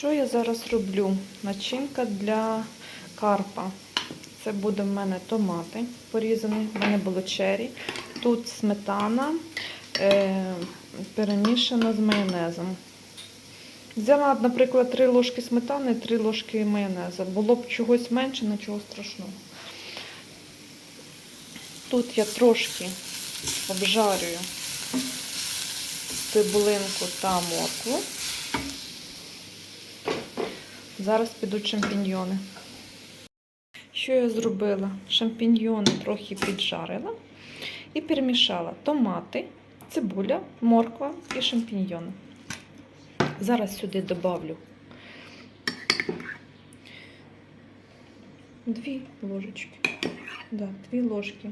Що я зараз роблю? Начинка для карпа. Це буде в мене томати порізані, в мене було чері. Тут сметана е, перемішана з майонезом. Взяла, наприклад, 3 ложки сметани, 3 ложки майонезу. Було б чогось менше, нічого страшного. Тут я трошки обжарюю цибулинку та моркву. Зараз підуть шампіньйони. Що я зробила? Шампіньйони трохи піджарила і перемішала томати, цибуля, морква і шампіньйони. Зараз сюди добавлю дві ложечки. Да, дві ложки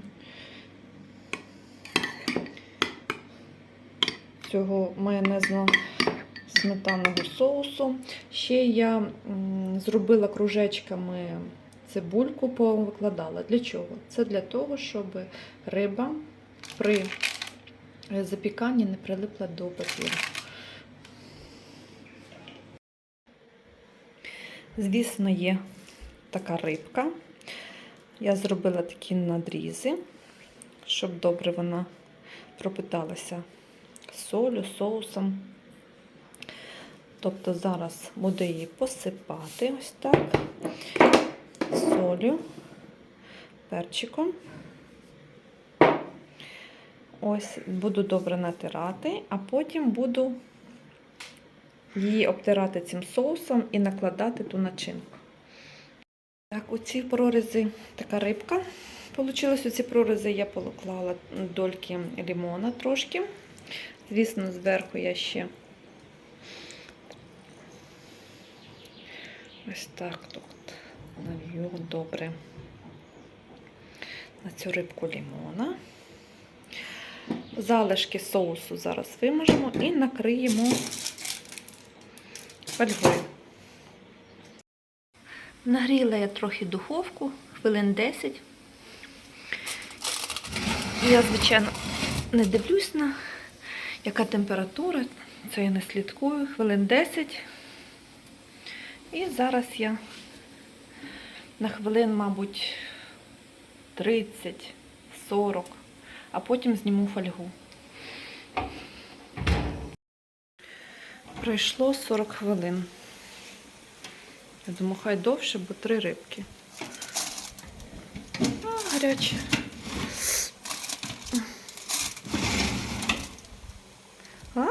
цього майонезного сметанного соусу. Ще я зробила кружечками цибульку, повикладала. Для чого? Це для того, щоб риба при запіканні не прилипла до папіру. Звісно, є така рибка. Я зробила такі надрізи, щоб добре вона пропиталася солю, соусом. Тобто зараз буду її посипати ось так, солю, перчиком. Ось буду добре натирати, а потім буду її обтирати цим соусом і накладати ту начинку. Так, оці прорізи, така рибка. Получилось оці прорізи я поклала дольки лимона трошки. Звісно, зверху я ще ось так тут налью добре на цю рибку лимона. Залишки соусу зараз вимажемо і накриємо фольгою. Нагріла я трохи духовку, хвилин 10. Я, звичайно, не дивлюсь на яка температура, це я не слідкую, хвилин 10. І зараз я на хвилин, мабуть, 30-40, а потім зніму фольгу. Пройшло 40 хвилин. Я думаю, хай довше, бо три рибки. А, гаряче. А?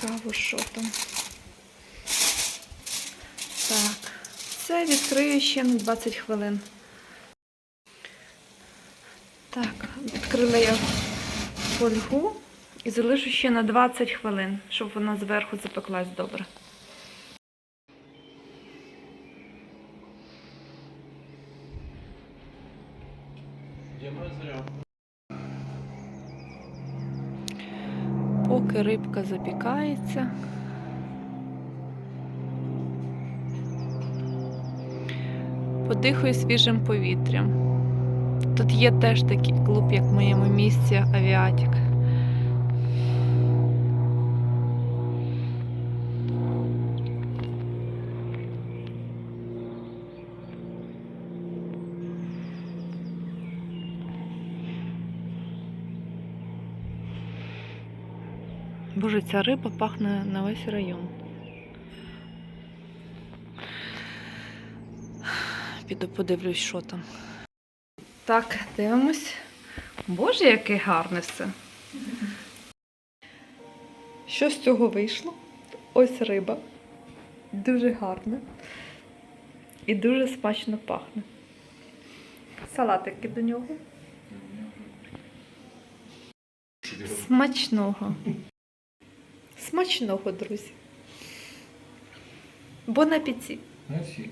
Цікаво, що там. Так, це відкрию ще на 20 хвилин. Так, відкрила я фольгу і залишу ще на 20 хвилин, щоб вона зверху запеклась добре. Поки рибка запікається. Подихаю свіжим повітрям. Тут є теж такий клуб, як в моєму місці Авіатік. Боже, ця риба пахне на весь район. Піду подивлюсь, що там. Так, дивимось. Боже, яке гарне все. Що з цього вийшло? Ось риба. Дуже гарна. І дуже смачно пахне. Салатики до нього. Смачного. Смачного, друзі. Бон апеті. Merci.